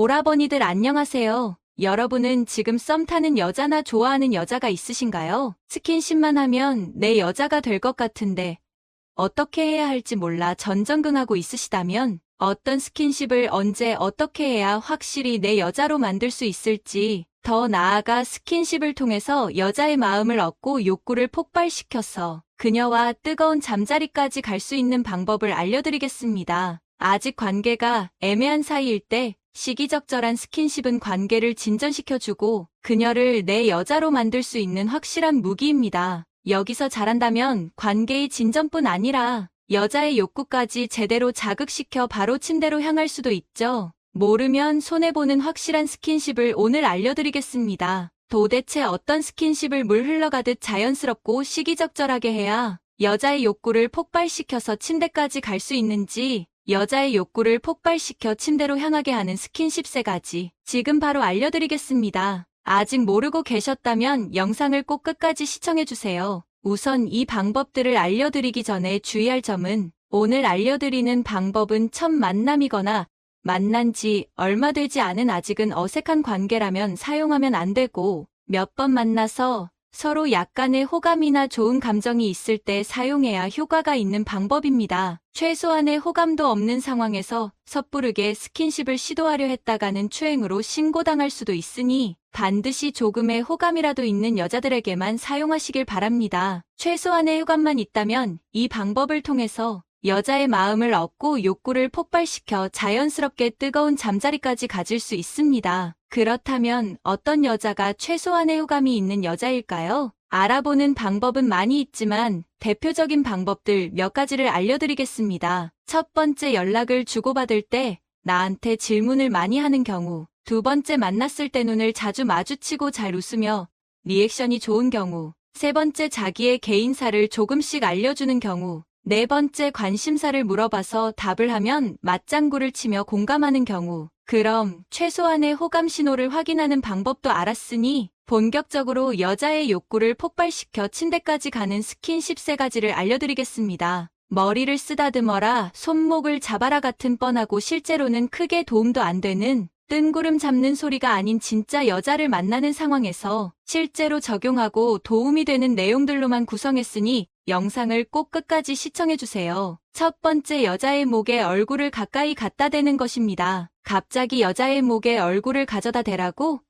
오라버니들 안녕하세요. 여러분은 지금 썸 타는 여자나 좋아하는 여자가 있으신가요? 스킨십만 하면 내 여자가 될 것 같은데 어떻게 해야 할지 몰라 전전긍하고 있으시다면 어떤 스킨십을 언제 어떻게 해야 확실히 내 여자로 만들 수 있을지 더 나아가 스킨십을 통해서 여자의 마음을 얻고 욕구를 폭발시켜서 그녀와 뜨거운 잠자리까지 갈 수 있는 방법을 알려드리겠습니다. 아직 관계가 애매한 사이일 때 시기적절한 스킨십은 관계를 진전시켜주고 그녀를 내 여자로 만들 수 있는 확실한 무기입니다. 여기서 잘한다면 관계의 진전뿐 아니라 여자의 욕구까지 제대로 자극시켜 바로 침대로 향할 수도 있죠. 모르면 손해보는 확실한 스킨십을 오늘 알려드리겠습니다. 도대체 어떤 스킨십을 물 흘러가듯 자연스럽고 시기적절하게 해야 여자의 욕구를 폭발시켜서 침대까지 갈 수 있는지 여자의 욕구를 폭발시켜 침대로 향하게 하는 스킨십 세 가지 지금 바로 알려드리겠습니다. 아직 모르고 계셨다면 영상을 꼭 끝까지 시청해주세요. 우선 이 방법들을 알려드리기 전에 주의할 점은 오늘 알려드리는 방법은 첫 만남이거나 만난 지 얼마 되지 않은 아직은 어색한 관계라면 사용하면 안 되고 몇 번 만나서 서로 약간의 호감이나 좋은 감정이 있을 때 사용해야 효과가 있는 방법입니다. 최소한의 호감도 없는 상황에서 섣부르게 스킨십을 시도하려 했다가는 추행으로 신고당할 수도 있으니 반드시 조금의 호감이라도 있는 여자들에게만 사용하시길 바랍니다. 최소한의 호감만 있다면 이 방법을 통해서 여자의 마음을 얻고 욕구를 폭발시켜 자연스럽게 뜨거운 잠자리까지 가질 수 있습니다. 그렇다면 어떤 여자가 최소한의 호감이 있는 여자일까요? 알아보는 방법은 많이 있지만 대표적인 방법들 몇 가지를 알려드리겠습니다. 첫 번째 연락을 주고받을 때 나한테 질문을 많이 하는 경우 두 번째 만났을 때 눈을 자주 마주치고 잘 웃으며 리액션이 좋은 경우 세 번째 자기의 개인사를 조금씩 알려주는 경우 네 번째 관심사를 물어봐서 답을 하면 맞장구를 치며 공감하는 경우 그럼 최소한의 호감 신호를 확인하는 방법도 알았으니 본격적으로 여자의 욕구를 폭발시켜 침대까지 가는 스킨십 세 가지를 알려드리겠습니다. 머리를 쓰다듬어라, 손목을 잡아라 같은 뻔하고 실제로는 크게 도움도 안 되는 뜬구름 잡는 소리가 아닌 진짜 여자를 만나는 상황에서 실제로 적용하고 도움이 되는 내용들로만 구성했으니 영상을 꼭 끝까지 시청해주세요. 첫 번째 여자의 목에 얼굴을 가까이 갖다 대는 것입니다. 갑자기 여자의 목에 얼굴을 가져다 대라고?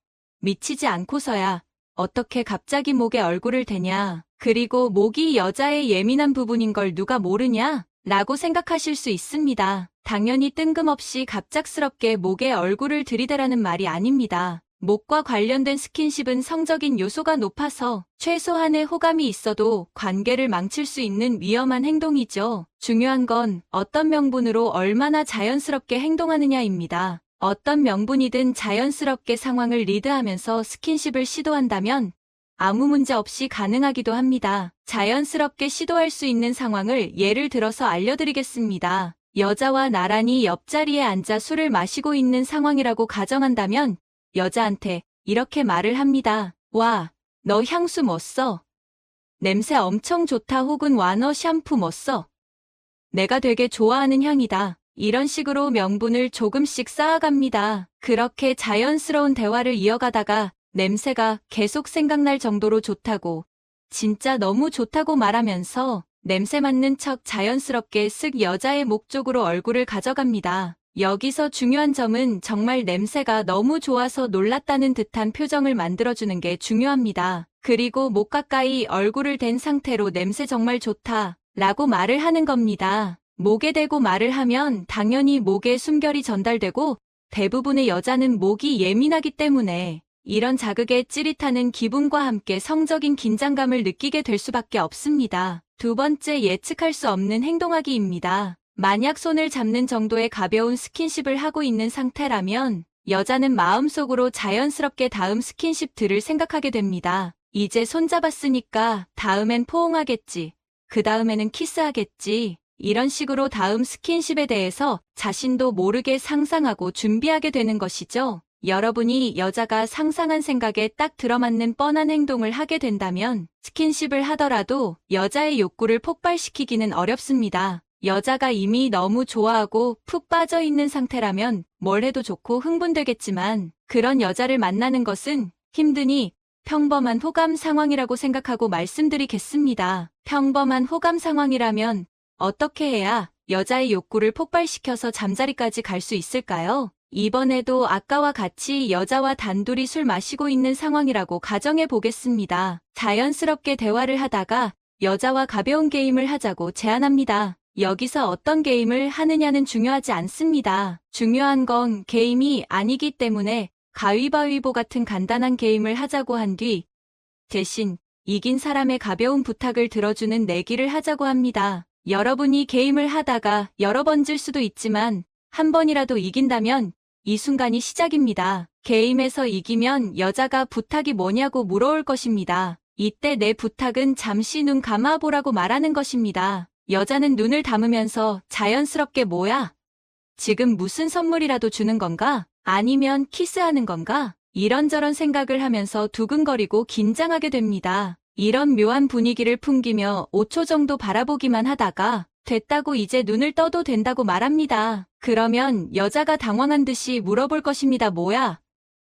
미치지 않고서야 어떻게 갑자기 목에 얼굴을 대냐? 그리고 목이 여자의 예민한 부분인 걸 누가 모르냐? 라고 생각하실 수 있습니다. 당연히 뜬금없이 갑작스럽게 목에 얼굴을 들이대라는 말이 아닙니다. 목과 관련된 스킨십은 성적인 요소가 높아서 최소한의 호감이 있어도 관계를 망칠 수 있는 위험한 행동이죠. 중요한 건 어떤 명분으로 얼마나 자연스럽게 행동하느냐입니다. 어떤 명분이든 자연스럽게 상황을 리드하면서 스킨십을 시도한다면 아무 문제 없이 가능하기도 합니다. 자연스럽게 시도할 수 있는 상황을 예를 들어서 알려드리겠습니다. 여자와 나란히 옆자리에 앉아 술을 마시고 있는 상황이라고 가정한다면 여자한테 이렇게 말을 합니다. 와, 너 향수 뭐 써? 냄새 엄청 좋다 혹은 와, 너 샴푸 뭐 써? 내가 되게 좋아하는 향이다. 이런 식으로 명분을 조금씩 쌓아갑니다. 그렇게 자연스러운 대화를 이어가다가 냄새가 계속 생각날 정도로 좋다고, 진짜 너무 좋다고 말하면서 냄새 맡는 척 자연스럽게 쓱 여자의 목 쪽으로 얼굴을 가져갑니다. 여기서 중요한 점은 정말 냄새가 너무 좋아서 놀랐다는 듯한 표정을 만들어주는 게 중요합니다. 그리고 목 가까이 얼굴을 댄 상태로 냄새 정말 좋다 라고 말을 하는 겁니다. 목에 대고 말을 하면 당연히 목에 숨결이 전달되고 대부분의 여자는 목이 예민하기 때문에 이런 자극에 찌릿하는 기분과 함께 성적인 긴장감을 느끼게 될 수밖에 없습니다. 두 번째 예측할 수 없는 행동하기입니다. 만약 손을 잡는 정도의 가벼운 스킨십을 하고 있는 상태라면 여자는 마음속으로 자연스럽게 다음 스킨십들을 생각하게 됩니다. 이제 손 잡았으니까 다음엔 포옹하겠지. 그 다음에는 키스하겠지. 이런 식으로 다음 스킨십에 대해서 자신도 모르게 상상하고 준비하게 되는 것이죠. 여러분이 여자가 상상한 생각에 딱 들어맞는 뻔한 행동을 하게 된다면 스킨십을 하더라도 여자의 욕구를 폭발시키기는 어렵습니다. 여자가 이미 너무 좋아하고 푹 빠져 있는 상태라면 뭘 해도 좋고 흥분되겠지만 그런 여자를 만나는 것은 힘드니 평범한 호감 상황이라고 생각하고 말씀드리겠습니다. 평범한 호감 상황이라면 어떻게 해야 여자의 욕구를 폭발시켜서 잠자리까지 갈 수 있을까요? 이번에도 아까와 같이 여자와 단둘이 술 마시고 있는 상황이라고 가정해 보겠습니다. 자연스럽게 대화를 하다가 여자와 가벼운 게임을 하자고 제안합니다. 여기서 어떤 게임을 하느냐는 중요하지 않습니다. 중요한 건 게임이 아니기 때문에 가위바위보 같은 간단한 게임을 하자고 한 뒤 대신 이긴 사람의 가벼운 부탁을 들어주는 내기를 하자고 합니다. 여러분이 게임을 하다가 여러 번 질 수도 있지만 한 번이라도 이긴다면 이 순간이 시작입니다. 게임에서 이기면 여자가 부탁이 뭐냐고 물어올 것입니다. 이때 내 부탁은 잠시 눈 감아보라고 말하는 것입니다. 여자는 눈을 감으면서 자연스럽게 뭐야? 지금 무슨 선물이라도 주는 건가? 아니면 키스하는 건가? 이런저런 생각을 하면서 두근거리고 긴장하게 됩니다. 이런 묘한 분위기를 풍기며 5초 정도 바라보기만 하다가 됐다고 이제 눈을 떠도 된다고 말합니다. 그러면 여자가 당황한 듯이 물어볼 것입니다. 뭐야?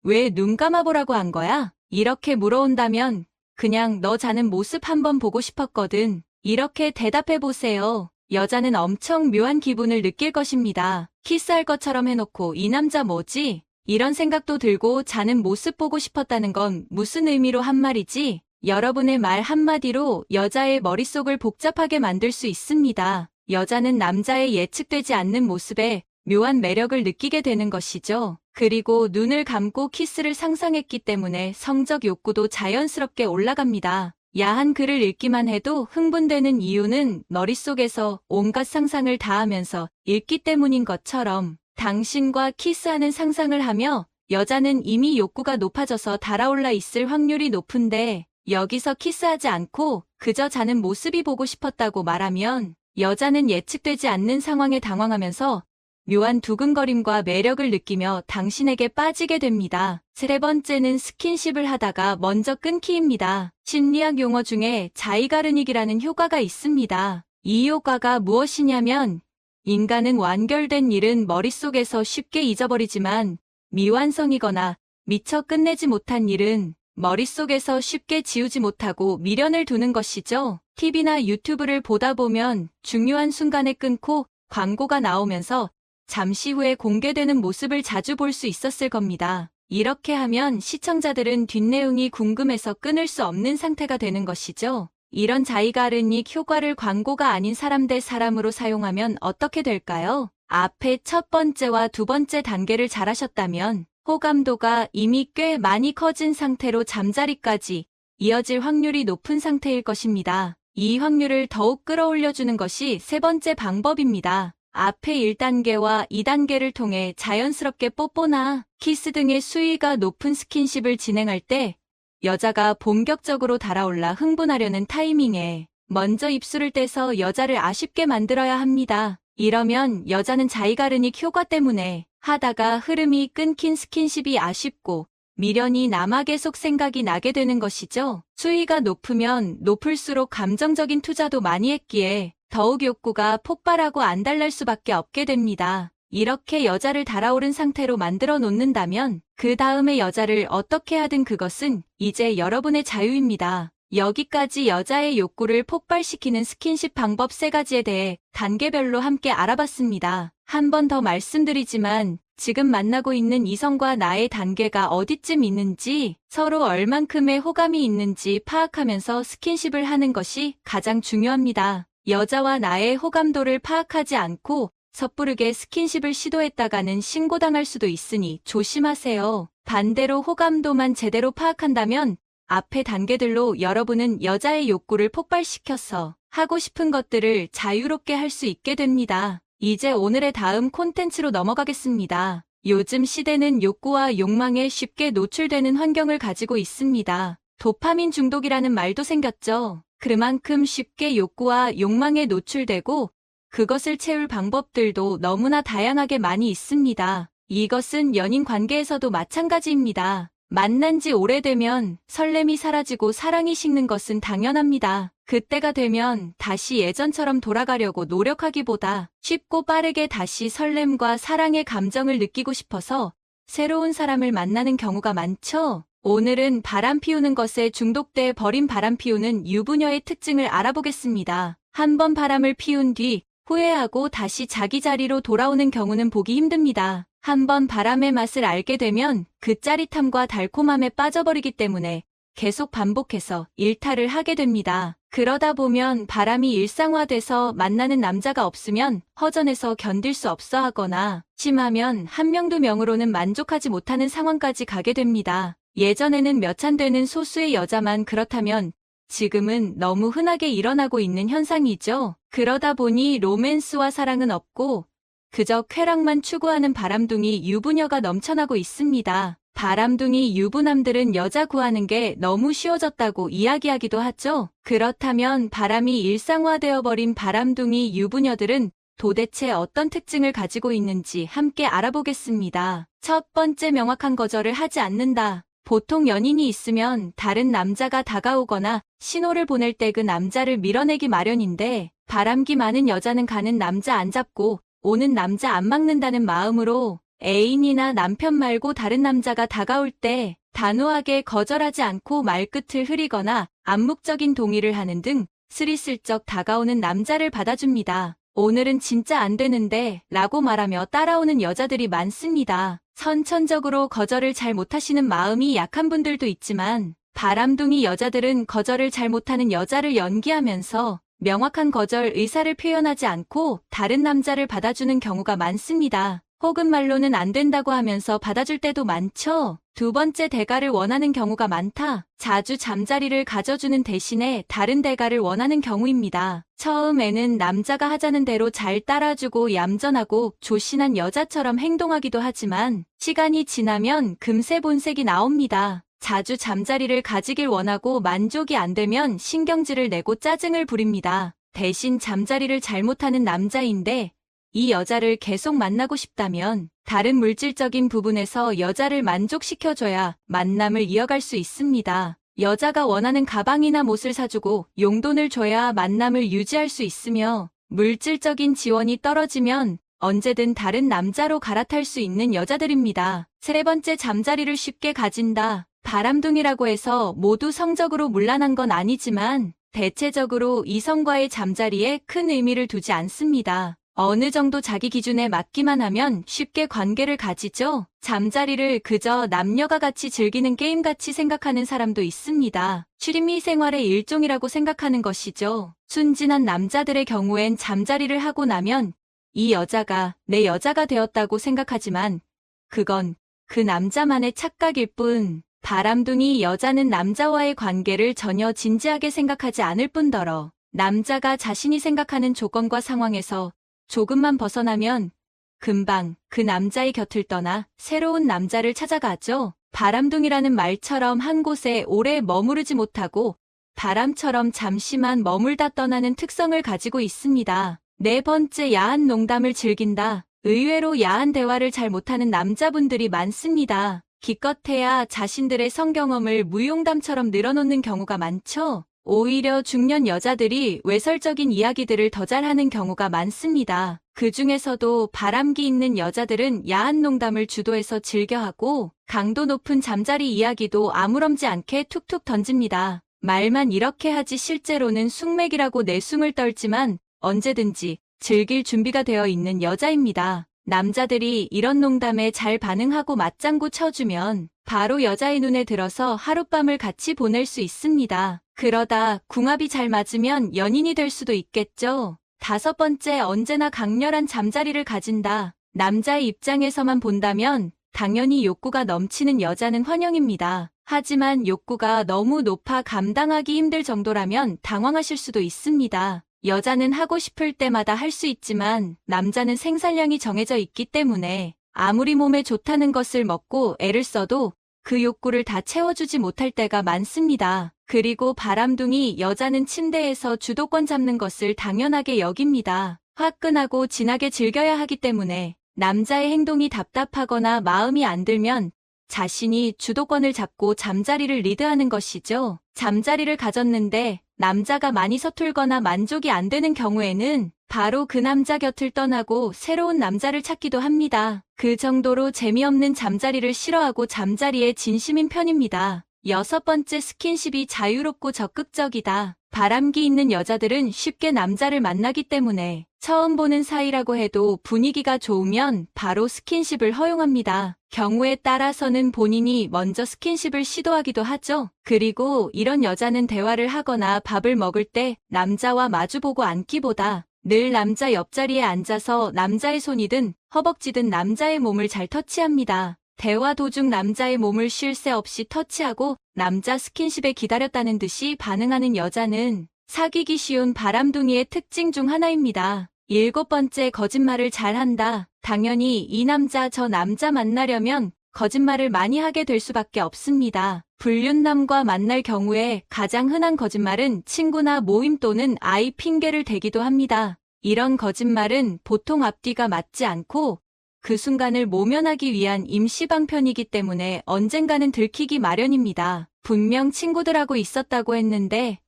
왜 눈 감아보라고 한 거야? 이렇게 물어온다면 그냥 너 자는 모습 한번 보고 싶었거든. 이렇게 대답해 보세요. 여자는 엄청 묘한 기분을 느낄 것입니다. 키스할 것처럼 해놓고 이 남자 뭐지? 이런 생각도 들고 자는 모습 보고 싶었다는 건 무슨 의미로 한 말이지? 여러분의 말 한마디로 여자의 머릿속을 복잡하게 만들 수 있습니다. 여자는 남자의 예측되지 않는 모습에 묘한 매력을 느끼게 되는 것이죠. 그리고 눈을 감고 키스를 상상했기 때문에 성적 욕구도 자연스럽게 올라갑니다. 야한 글을 읽기만 해도 흥분되는 이유는 머릿속에서 온갖 상상을 다하면서 읽기 때문인 것처럼 당신과 키스하는 상상을 하며 여자는 이미 욕구가 높아져서 달아올라 있을 확률이 높은데 여기서 키스하지 않고 그저 자는 모습이 보고 싶었다고 말하면 여자는 예측되지 않는 상황에 당황하면서 묘한 두근거림과 매력을 느끼며 당신에게 빠지게 됩니다. 세 번째는 스킨십을 하다가 먼저 끊기입니다. 심리학 용어 중에 자이가르닉이라는 효과가 있습니다. 이 효과가 무엇이냐면 인간은 완결된 일은 머릿속에서 쉽게 잊어버리지만 미완성이거나 미처 끝내지 못한 일은 머릿속에서 쉽게 지우지 못하고 미련을 두는 것이죠. TV나 유튜브를 보다 보면 중요한 순간에 끊고 광고가 나오면서 잠시 후에 공개되는 모습을 자주 볼 수 있었을 겁니다. 이렇게 하면 시청자들은 뒷내용이 궁금해서 끊을 수 없는 상태가 되는 것이죠. 이런 자이가르닉 효과를 광고가 아닌 사람 대 사람으로 사용하면 어떻게 될까요? 앞에 첫 번째와 두 번째 단계를 잘하셨다면 호감도가 이미 꽤 많이 커진 상태로 잠자리까지 이어질 확률이 높은 상태일 것입니다. 이 확률을 더욱 끌어올려주는 것이 세 번째 방법입니다. 앞에 1단계와 2단계를 통해 자연스럽게 뽀뽀나 키스 등의 수위가 높은 스킨십을 진행할 때 여자가 본격적으로 달아올라 흥분하려는 타이밍에 먼저 입술을 떼서 여자를 아쉽게 만들어야 합니다. 이러면 여자는 자이가르닉 효과 때문에 하다가 흐름이 끊긴 스킨십이 아쉽고 미련이 남아 계속 생각이 나게 되는 것이죠. 수위가 높으면 높을수록 감정적인 투자도 많이 했기에 더욱 욕구가 폭발하고 안달날 수밖에 없게 됩니다. 이렇게 여자를 달아오른 상태로 만들어 놓는다면 그 다음에 여자를 어떻게 하든 그것은 이제 여러분의 자유입니다. 여기까지 여자의 욕구를 폭발시키는 스킨십 방법 세 가지에 대해 단계별로 함께 알아봤습니다. 한 번 더 말씀드리지만 지금 만나고 있는 이성과 나의 단계가 어디쯤 있는지 서로 얼만큼의 호감이 있는지 파악하면서 스킨십을 하는 것이 가장 중요합니다. 여자와 나의 호감도를 파악하지 않고 섣부르게 스킨십을 시도했다가는 신고당할 수도 있으니 조심하세요. 반대로 호감도만 제대로 파악한다면 앞의 단계들로 여러분은 여자의 욕구를 폭발시켜서 하고 싶은 것들을 자유롭게 할 수 있게 됩니다. 이제 오늘의 다음 콘텐츠로 넘어가겠습니다. 요즘 시대는 욕구와 욕망에 쉽게 노출되는 환경을 가지고 있습니다. 도파민 중독이라는 말도 생겼죠. 그만큼 쉽게 욕구와 욕망에 노출되고 그것을 채울 방법들도 너무나 다양하게 많이 있습니다. 이것은 연인 관계에서도 마찬가지입니다. 만난 지 오래되면 설렘이 사라지고 사랑이 식는 것은 당연합니다. 그때가 되면 다시 예전처럼 돌아가려고 노력하기보다 쉽고 빠르게 다시 설렘과 사랑의 감정을 느끼고 싶어서 새로운 사람을 만나는 경우가 많죠. 오늘은 바람 피우는 것에 중독돼 버린 바람 피우는 유부녀의 특징을 알아보겠습니다. 한번 바람을 피운 뒤 후회하고 다시 자기 자리로 돌아오는 경우는 보기 힘듭니다. 한번 바람의 맛을 알게 되면 그 짜릿함과 달콤함에 빠져버리기 때문에 계속 반복해서 일탈을 하게 됩니다. 그러다 보면 바람이 일상화돼서 만나는 남자가 없으면 허전해서 견딜 수 없어 하거나 심하면 한 명 두 명으로는 만족하지 못하는 상황까지 가게 됩니다. 예전에는 몇 안 되는 소수의 여자만 그렇다면 지금은 너무 흔하게 일어나고 있는 현상이죠. 그러다 보니 로맨스와 사랑은 없고 그저 쾌락만 추구하는 바람둥이 유부녀가 넘쳐나고 있습니다. 바람둥이 유부남들은 여자 구하는 게 너무 쉬워졌다고 이야기하기도 하죠. 그렇다면 바람이 일상화되어 버린 바람둥이 유부녀들은 도대체 어떤 특징을 가지고 있는지 함께 알아보겠습니다. 첫 번째 명확한 거절을 하지 않는다. 보통 연인이 있으면 다른 남자가 다가오거나 신호를 보낼 때 그 남자를 밀어내기 마련인데 바람기 많은 여자는 가는 남자 안 잡고 오는 남자 안 막는다는 마음으로 애인이나 남편 말고 다른 남자가 다가올 때 단호하게 거절하지 않고 말끝을 흐리거나 암묵적인 동의를 하는 등 스리슬쩍 다가오는 남자를 받아줍니다. 오늘은 진짜 안 되는데 라고 말하며 따라오는 여자들이 많습니다. 선천적으로 거절을 잘 못하시는 마음이 약한 분들도 있지만 바람둥이 여자들은 거절을 잘 못하는 여자를 연기하면서 명확한 거절 의사를 표현하지 않고 다른 남자를 받아주는 경우가 많습니다. 혹은 말로는 안 된다고 하면서 받아줄 때도 많죠. 두 번째 대가를 원하는 경우가 많다. 자주 잠자리를 가져주는 대신에 다른 대가를 원하는 경우입니다. 처음에는 남자가 하자는 대로 잘 따라주고 얌전하고 조신한 여자처럼 행동하기도 하지만 시간이 지나면 금세 본색이 나옵니다. 자주 잠자리를 가지길 원하고 만족이 안 되면 신경질을 내고 짜증을 부립니다. 대신 잠자리를 잘못하는 남자인데 이 여자를 계속 만나고 싶다면 다른 물질적인 부분에서 여자를 만족시켜줘야 만남을 이어갈 수 있습니다. 여자가 원하는 가방이나 못을 사주고 용돈을 줘야 만남을 유지할 수 있으며 물질적인 지원이 떨어지면 언제든 다른 남자로 갈아탈 수 있는 여자들입니다. 세 번째 잠자리를 쉽게 가진다. 바람둥이라고 해서 모두 성적으로 문란한 건 아니지만 대체적으로 이성과의 잠자리에 큰 의미를 두지 않습니다. 어느 정도 자기 기준에 맞기만 하면 쉽게 관계를 가지죠. 잠자리를 그저 남녀가 같이 즐기는 게임같이 생각하는 사람도 있습니다. 취미 생활의 일종이라고 생각하는 것이죠. 순진한 남자들의 경우엔 잠자리를 하고 나면 이 여자가 내 여자가 되었다고 생각하지만 그건 그 남자만의 착각일 뿐 바람둥이 여자는 남자와의 관계를 전혀 진지하게 생각하지 않을 뿐더러 남자가 자신이 생각하는 조건과 상황에서 조금만 벗어나면 금방 그 남자의 곁을 떠나 새로운 남자를 찾아가죠. 바람둥이라는 말처럼 한 곳에 오래 머무르지 못하고 바람처럼 잠시만 머물다 떠나는 특성을 가지고 있습니다. 네 번째 야한 농담을 즐긴다. 의외로 야한 대화를 잘 못하는 남자분들이 많습니다. 기껏해야 자신들의 성경험을 무용담처럼 늘어놓는 경우가 많죠. 오히려 중년 여자들이 외설적인 이야기들을 더 잘하는 경우가 많습니다. 그 중에서도 바람기 있는 여자들은 야한 농담을 주도해서 즐겨하고 강도 높은 잠자리 이야기도 아무렇지 않게 툭툭 던집니다. 말만 이렇게 하지 실제로는 숙맥이라고 내숭을 떨지만 언제든지 즐길 준비가 되어 있는 여자입니다. 남자들이 이런 농담에 잘 반응하고 맞장구 쳐주면 바로 여자의 눈에 들어서 하룻밤을 같이 보낼 수 있습니다. 그러다 궁합이 잘 맞으면 연인이 될 수도 있겠죠. 다섯 번째, 언제나 강렬한 잠자리를 가진다. 남자의 입장에서만 본다면 당연히 욕구가 넘치는 여자는 환영입니다. 하지만 욕구가 너무 높아 감당하기 힘들 정도라면 당황하실 수도 있습니다. 여자는 하고 싶을 때마다 할 수 있지만 남자는 생산량이 정해져 있기 때문에 아무리 몸에 좋다는 것을 먹고 애를 써도 그 욕구를 다 채워주지 못할 때가 많습니다. 그리고 바람둥이 여자는 침대에서 주도권 잡는 것을 당연하게 여깁니다. 화끈하고 진하게 즐겨야 하기 때문에 남자의 행동이 답답하거나 마음이 안 들면 자신이 주도권을 잡고 잠자리를 리드하는 것이죠. 잠자리를 가졌는데 남자가 많이 서툴거나 만족이 안 되는 경우에는 바로 그 남자 곁을 떠나고 새로운 남자를 찾기도 합니다. 그 정도로 재미없는 잠자리를 싫어하고 잠자리에 진심인 편입니다. 여섯 번째 스킨십이 자유롭고 적극적이다. 바람기 있는 여자들은 쉽게 남자를 만나기 때문에 처음 보는 사이라고 해도 분위기가 좋으면 바로 스킨십을 허용합니다. 경우에 따라서는 본인이 먼저 스킨십을 시도하기도 하죠. 그리고 이런 여자는 대화를 하거나 밥을 먹을 때 남자와 마주보고 앉기보다 늘 남자 옆자리에 앉아서 남자의 손이든 허벅지든 남자의 몸을 잘 터치합니다. 대화 도중 남자의 몸을 쉴 새 없이 터치하고 남자 스킨십에 기다렸다는 듯이 반응하는 여자는 사귀기 쉬운 바람둥이의 특징 중 하나입니다. 일곱 번째 거짓말을 잘한다. 당연히 이 남자 저 남자 만나려면 거짓말을 많이 하게 될 수밖에 없습니다. 불륜남과 만날 경우에 가장 흔한 거짓말은 친구나 모임 또는 아이 핑계를 대기도 합니다. 이런 거짓말은 보통 앞뒤가 맞지 않고 그 순간을 모면하기 위한 임시방편이기 때문에 언젠가는 들키기 마련입니다. 분명 친구들하고 있었다고 했는데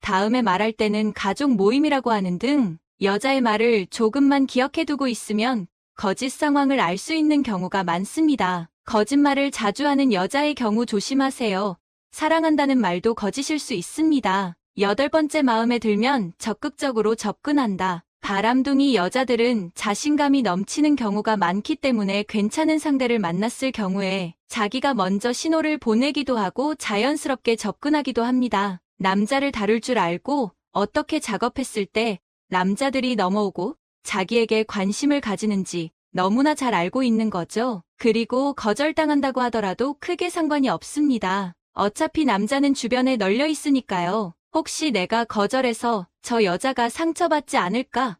다음에 말할 때는 가족 모임이라고 하는 등 여자의 말을 조금만 기억해두고 있으면 거짓 상황을 알 수 있는 경우가 많습니다. 거짓말을 자주 하는 여자의 경우 조심하세요. 사랑한다는 말도 거짓일 수 있습니다. 여덟 번째 마음에 들면 적극적으로 접근한다. 바람둥이 여자들은 자신감이 넘치는 경우가 많기 때문에 괜찮은 상대를 만났을 경우에 자기가 먼저 신호를 보내기도 하고 자연스럽게 접근하기도 합니다. 남자를 다룰 줄 알고 어떻게 작업했을 때 남자들이 넘어오고 자기에게 관심을 가지는지 너무나 잘 알고 있는 거죠. 그리고 거절당한다고 하더라도 크게 상관이 없습니다. 어차피 남자는 주변에 널려 있으니까요. 혹시 내가 거절해서 저 여자가 상처받지 않을까?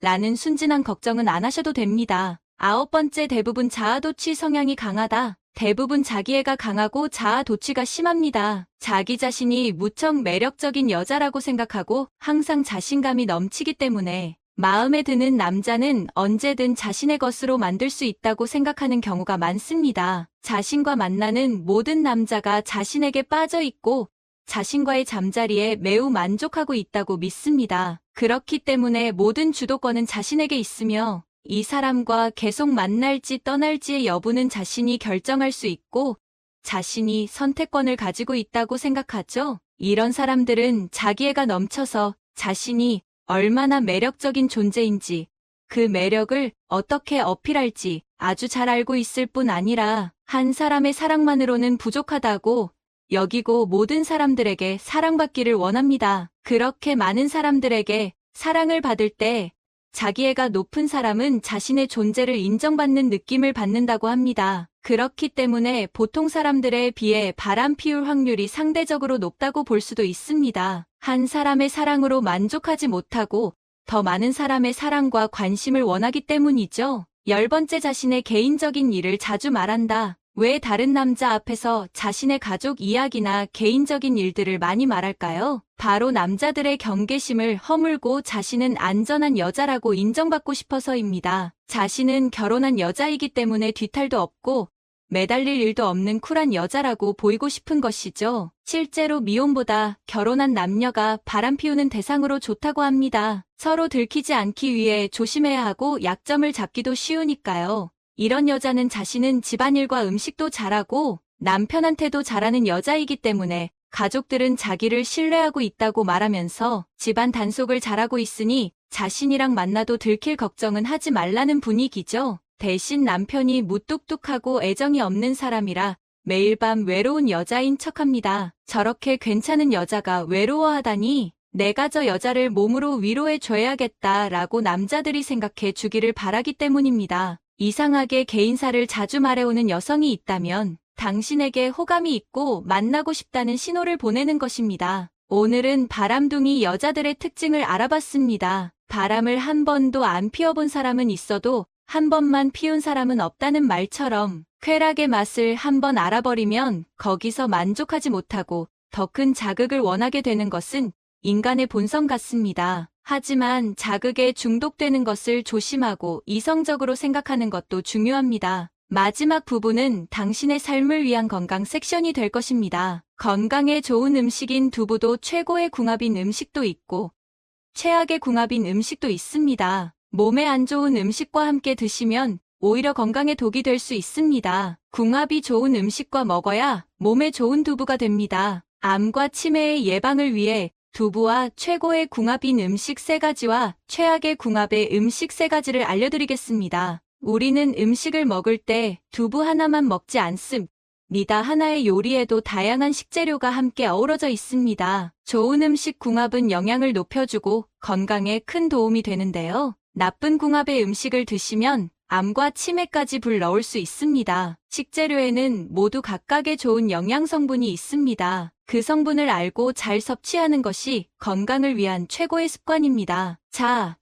라는 순진한 걱정은 안 하셔도 됩니다. 아홉 번째 대부분 자아도취 성향이 강하다. 대부분 자기애가 강하고 자아도취가 심합니다. 자기 자신이 무척 매력적인 여자라고 생각하고 항상 자신감이 넘치기 때문에 마음에 드는 남자는 언제든 자신의 것으로 만들 수 있다고 생각하는 경우가 많습니다. 자신과 만나는 모든 남자가 자신에게 빠져 있고 자신과의 잠자리에 매우 만족하고 있다고 믿습니다. 그렇기 때문에 모든 주도권은 자신에게 있으며 이 사람과 계속 만날지 떠날지의 여부는 자신이 결정할 수 있고 자신이 선택권을 가지고 있다고 생각하죠. 이런 사람들은 자기애가 넘쳐서 자신이 얼마나 매력적인 존재인지 그 매력을 어떻게 어필할지 아주 잘 알고 있을 뿐 아니라 한 사람의 사랑만으로는 부족하다고 여기고 모든 사람들에게 사랑받기를 원합니다. 그렇게 많은 사람들에게 사랑을 받을 때 자기애가 높은 사람은 자신의 존재를 인정받는 느낌을 받는다고 합니다. 그렇기 때문에 보통 사람들에 비해 바람 피울 확률이 상대적으로 높다고 볼 수도 있습니다. 한 사람의 사랑으로 만족하지 못하고 더 많은 사람의 사랑과 관심을 원하기 때문이죠. 열 번째 자신의 개인적인 일을 자주 말한다. 왜 다른 남자 앞에서 자신의 가족 이야기나 개인적인 일들을 많이 말할까요? 바로 남자들의 경계심을 허물고 자신은 안전한 여자라고 인정받고 싶어서입니다. 자신은 결혼한 여자이기 때문에 뒤탈도 없고 매달릴 일도 없는 쿨한 여자라고 보이고 싶은 것이죠. 실제로 미혼보다 결혼한 남녀가 바람 피우는 대상으로 좋다고 합니다. 서로 들키지 않기 위해 조심해야 하고 약점을 잡기도 쉬우니까요. 이런 여자는 자신은 집안일과 음식도 잘하고 남편한테도 잘하는 여자이기 때문에 가족들은 자기를 신뢰하고 있다고 말하면서 집안 단속을 잘하고 있으니 자신이랑 만나도 들킬 걱정은 하지 말라는 분위기죠. 대신 남편이 무뚝뚝하고 애정이 없는 사람이라 매일 밤 외로운 여자인 척합니다. 저렇게 괜찮은 여자가 외로워하다니 내가 저 여자를 몸으로 위로해 줘야겠다 라고 남자들이 생각해 주기를 바라기 때문입니다. 이상하게 개인사를 자주 말해오는 여성이 있다면 당신에게 호감이 있고 만나고 싶다는 신호를 보내는 것입니다. 오늘은 바람둥이 여자들의 특징을 알아봤습니다. 바람을 한 번도 안 피워본 사람은 있어도 한 번만 피운 사람은 없다는 말처럼 쾌락의 맛을 한 번 알아버리면 거기서 만족하지 못하고 더 큰 자극을 원하게 되는 것은 인간의 본성 같습니다. 하지만 자극에 중독되는 것을 조심하고 이성적으로 생각하는 것도 중요합니다. 마지막 부분은 당신의 삶을 위한 건강 섹션이 될 것입니다. 건강에 좋은 음식인 두부도 최고의 궁합인 음식도 있고 최악의 궁합인 음식도 있습니다. 몸에 안 좋은 음식과 함께 드시면 오히려 건강에 독이 될 수 있습니다. 궁합이 좋은 음식과 먹어야 몸에 좋은 두부가 됩니다. 암과 치매의 예방을 위해 두부와 최고의 궁합인 음식 세 가지와 최악의 궁합의 음식 세 가지를 알려드리겠습니다. 우리는 음식을 먹을 때 두부 하나만 먹지 않습 니다. 하나의 요리에도 다양한 식재료가 함께 어우러져 있습니다. 좋은 음식 궁합은 영양을 높여주고 건강에 큰 도움이 되는데요. 나쁜 궁합의 음식을 드시면 암과 치매까지 불러올 수 있습니다. 식재료에는 모두 각각의 좋은 영양 성분이 있습니다. 그 성분을 알고 잘 섭취하는 것이 건강을 위한 최고의 습관입니다. 자,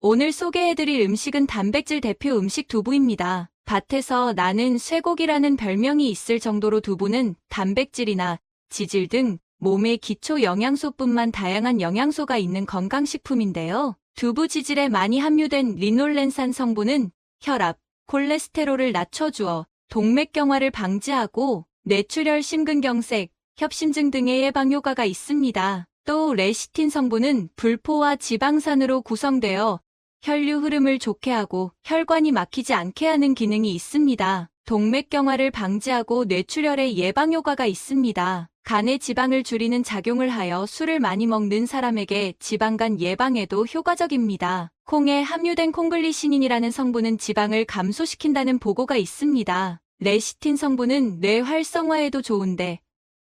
오늘 소개해드릴 음식은 단백질 대표 음식 두부입니다. 밭에서 나는 쇠고기라는 별명이 있을 정도로 두부는 단백질이나 지질 등 몸의 기초 영양소뿐만 다양한 영양소가 있는 건강식품인데요. 두부 지질에 많이 함유된 리놀렌산 성분은 혈압, 콜레스테롤을 낮춰주어 동맥경화를 방지하고 뇌출혈, 심근경색, 협심증 등의 예방 효과가 있습니다. 또 레시틴 성분은 불포와 지방산으로 구성되어 혈류 흐름을 좋게 하고 혈관이 막히지 않게 하는 기능이 있습니다. 동맥경화를 방지하고 뇌출혈의 예방 효과가 있습니다. 간의 지방을 줄이는 작용을 하여 술을 많이 먹는 사람에게 지방간 예방에도 효과적입니다. 콩에 함유된 콩글리시닌이라는 성분은 지방을 감소시킨다는 보고가 있습니다. 레시틴 성분은 뇌 활성화에도 좋은데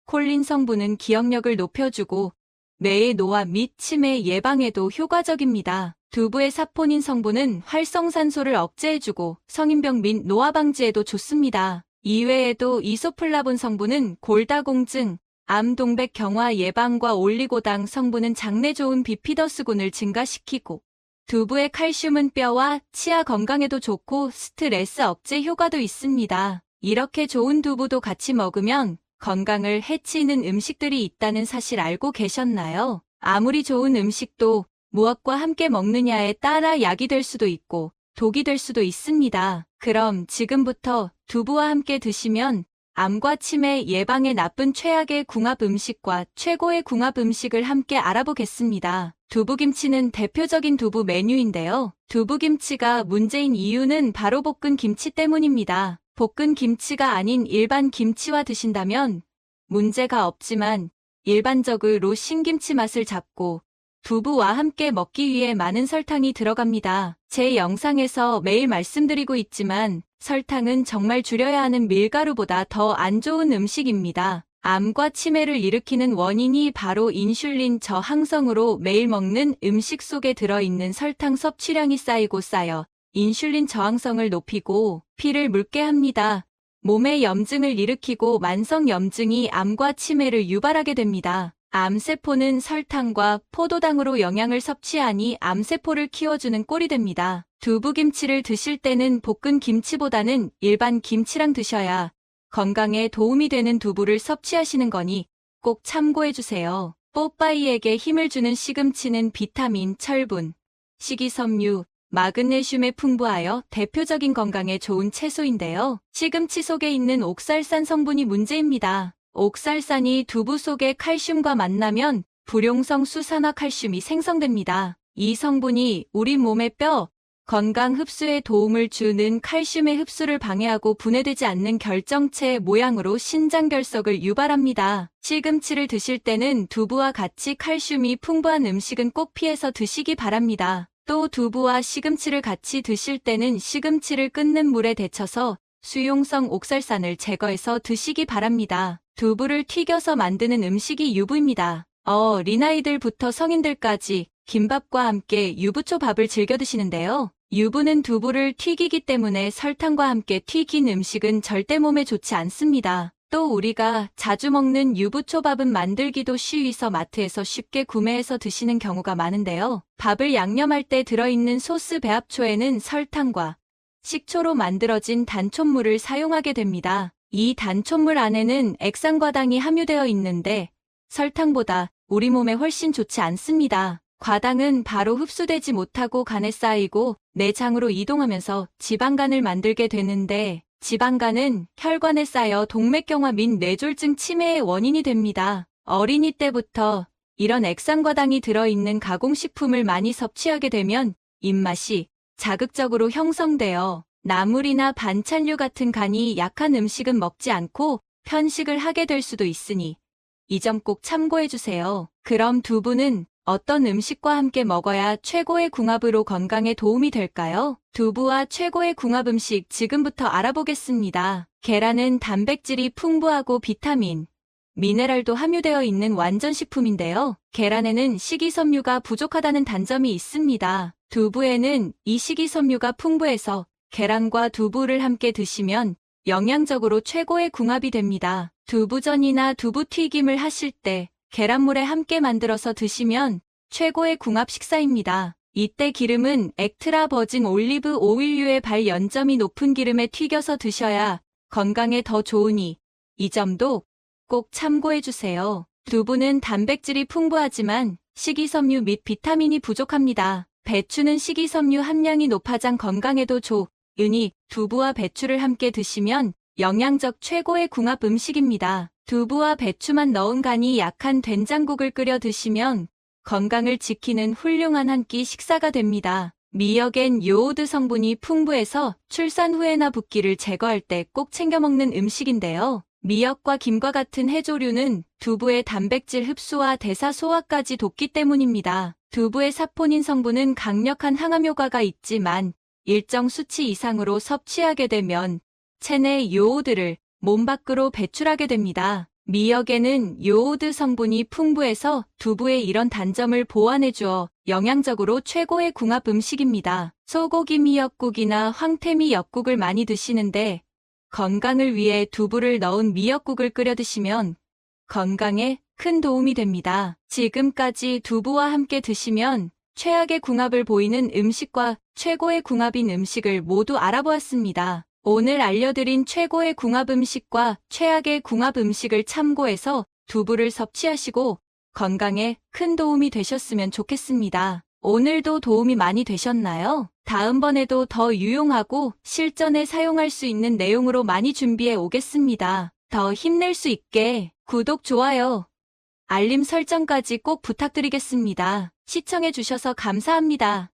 콜린 성분은 기억력을 높여주고 뇌의 노화 및 치매 예방에도 효과적입니다. 두부의 사포닌 성분은 활성산소를 억제해주고 성인병 및 노화 방지에도 좋습니다. 이외에도 이소플라본 성분은 골다공증, 암 동백 경화 예방과 올리고당 성분은 장내 좋은 비피더스군을 증가시키고 두부의 칼슘은 뼈와 치아 건강에도 좋고 스트레스 억제 효과도 있습니다. 이렇게 좋은 두부도 같이 먹으면 건강을 해치는 음식들이 있다는 사실 알고 계셨나요? 아무리 좋은 음식도 무엇과 함께 먹느냐에 따라 약이 될 수도 있고 독이 될 수도 있습니다. 그럼 지금부터 두부와 함께 드시면 암과 치매 예방에 나쁜 최악의 궁합 음식과 최고의 궁합 음식을 함께 알아보겠습니다. 두부김치는 대표적인 두부 메뉴인데요. 두부김치가 문제인 이유는 바로 볶은 김치 때문입니다. 볶은 김치가 아닌 일반 김치와 드신다면 문제가 없지만 일반적으로 신김치 맛을 잡고 두부와 함께 먹기 위해 많은 설탕이 들어갑니다. 제 영상에서 매일 말씀드리고 있지만 설탕은 정말 줄여야 하는 밀가루보다 더 안 좋은 음식입니다. 암과 치매를 일으키는 원인이 바로 인슐린 저항성으로 매일 먹는 음식 속에 들어있는 설탕 섭취량이 쌓이고 쌓여 인슐린 저항성을 높이고 피를 묽게 합니다. 몸에 염증을 일으키고 만성 염증이 암과 치매를 유발하게 됩니다. 암세포는 설탕과 포도당으로 영양을 섭취하니 암세포를 키워주는 꼴이 됩니다. 두부김치를 드실 때는 볶은 김치보다는 일반 김치랑 드셔야 건강에 도움이 되는 두부를 섭취하시는 거니 꼭 참고해주세요. 뽀빠이에게 힘을 주는 시금치는 비타민, 철분, 식이섬유, 마그네슘에 풍부하여 대표적인 건강에 좋은 채소인데요. 시금치 속에 있는 옥살산 성분이 문제입니다. 옥살산이 두부 속의 칼슘과 만나면 불용성 수산화 칼슘이 생성됩니다. 이 성분이 우리 몸의 뼈, 건강 흡수에 도움을 주는 칼슘의 흡수를 방해하고 분해되지 않는 결정체 모양으로 신장결석을 유발합니다. 시금치를 드실 때는 두부와 같이 칼슘이 풍부한 음식은 꼭 피해서 드시기 바랍니다. 또 두부와 시금치를 같이 드실 때는 시금치를 끓는 물에 데쳐서 수용성 옥살산을 제거해서 드시기 바랍니다. 두부를 튀겨서 만드는 음식이 유부입니다. 어린아이들부터 성인들까지 김밥과 함께 유부초밥을 즐겨 드시는데요. 유부는 두부를 튀기기 때문에 설탕과 함께 튀긴 음식은 절대 몸에 좋지 않습니다. 또 우리가 자주 먹는 유부초밥은 만들기도 쉬위서 마트에서 쉽게 구매해서 드시는 경우가 많은데요. 밥을 양념할 때 들어있는 소스 배합초에는 설탕과 식초로 만들어진 단촛물을 사용하게 됩니다. 이 단촛물 안에는 액상과당이 함유되어 있는데 설탕보다 우리 몸에 훨씬 좋지 않습니다. 과당은 바로 흡수되지 못하고 간에 쌓이고 내장으로 이동하면서 지방간을 만들게 되는데 지방간은 혈관에 쌓여 동맥경화 및 뇌졸중 치매의 원인이 됩니다. 어린이 때부터 이런 액상과당이 들어있는 가공식품을 많이 섭취하게 되면 입맛이 자극적으로 형성되어 나물이나 반찬류 같은 간이 약한 음식은 먹지 않고 편식을 하게 될 수도 있으니 이 점 꼭 참고해 주세요. 그럼 두부는 어떤 음식과 함께 먹어야 최고의 궁합으로 건강에 도움이 될까요? 두부와 최고의 궁합 음식 지금부터 알아보겠습니다. 계란은 단백질이 풍부하고 비타민, 미네랄도 함유되어 있는 완전 식품인데요. 계란에는 식이섬유가 부족하다는 단점이 있습니다. 두부에는 이 식이섬유가 풍부해서 계란과 두부를 함께 드시면 영양적으로 최고의 궁합이 됩니다. 두부전이나 두부튀김을 하실 때 계란물에 함께 만들어서 드시면 최고의 궁합 식사입니다. 이때 기름은 엑트라 버진 올리브 오일류의 발 연점이 높은 기름에 튀겨서 드셔야 건강에 더 좋으니 이 점도 꼭 참고해 주세요. 두부는 단백질이 풍부하지만 식이섬유 및 비타민이 부족합니다. 배추는 식이섬유 함량이 높아장 건강에도 좋으니 두부와 배추를 함께 드시면 영양적 최고의 궁합 음식입니다. 두부와 배추만 넣은 간이 약한 된장국을 끓여 드시면 건강을 지키는 훌륭한 한 끼 식사가 됩니다. 미역엔 요오드 성분이 풍부해서 출산 후에나 붓기를 제거할 때 꼭 챙겨 먹는 음식인데요. 미역과 김과 같은 해조류는 두부의 단백질 흡수와 대사 소화까지 돕기 때문입니다. 두부의 사포닌 성분은 강력한 항암 효과가 있지만 일정 수치 이상으로 섭취하게 되면 체내 요오드를 몸 밖으로 배출하게 됩니다. 미역에는 요오드 성분이 풍부해서 두부의 이런 단점을 보완해 주어 영양적으로 최고의 궁합 음식입니다. 소고기 미역국이나 황태미 엽국을 많이 드시는데 건강을 위해 두부를 넣은 미역국을 끓여 드시면 건강에 큰 도움이 됩니다. 지금까지 두부와 함께 드시면 최악의 궁합을 보이는 음식과 최고의 궁합인 음식을 모두 알아보았습니다. 오늘 알려드린 최고의 궁합 음식과 최악의 궁합 음식을 참고해서 두부를 섭취하시고 건강에 큰 도움이 되셨으면 좋겠습니다. 오늘도 도움이 많이 되셨나요? 다음번에도 더 유용하고 실전에 사용할 수 있는 내용으로 많이 준비해 오겠습니다. 더 힘낼 수 있게 구독, 좋아요, 알림 설정까지 꼭 부탁드리겠습니다. 시청해 주셔서 감사합니다.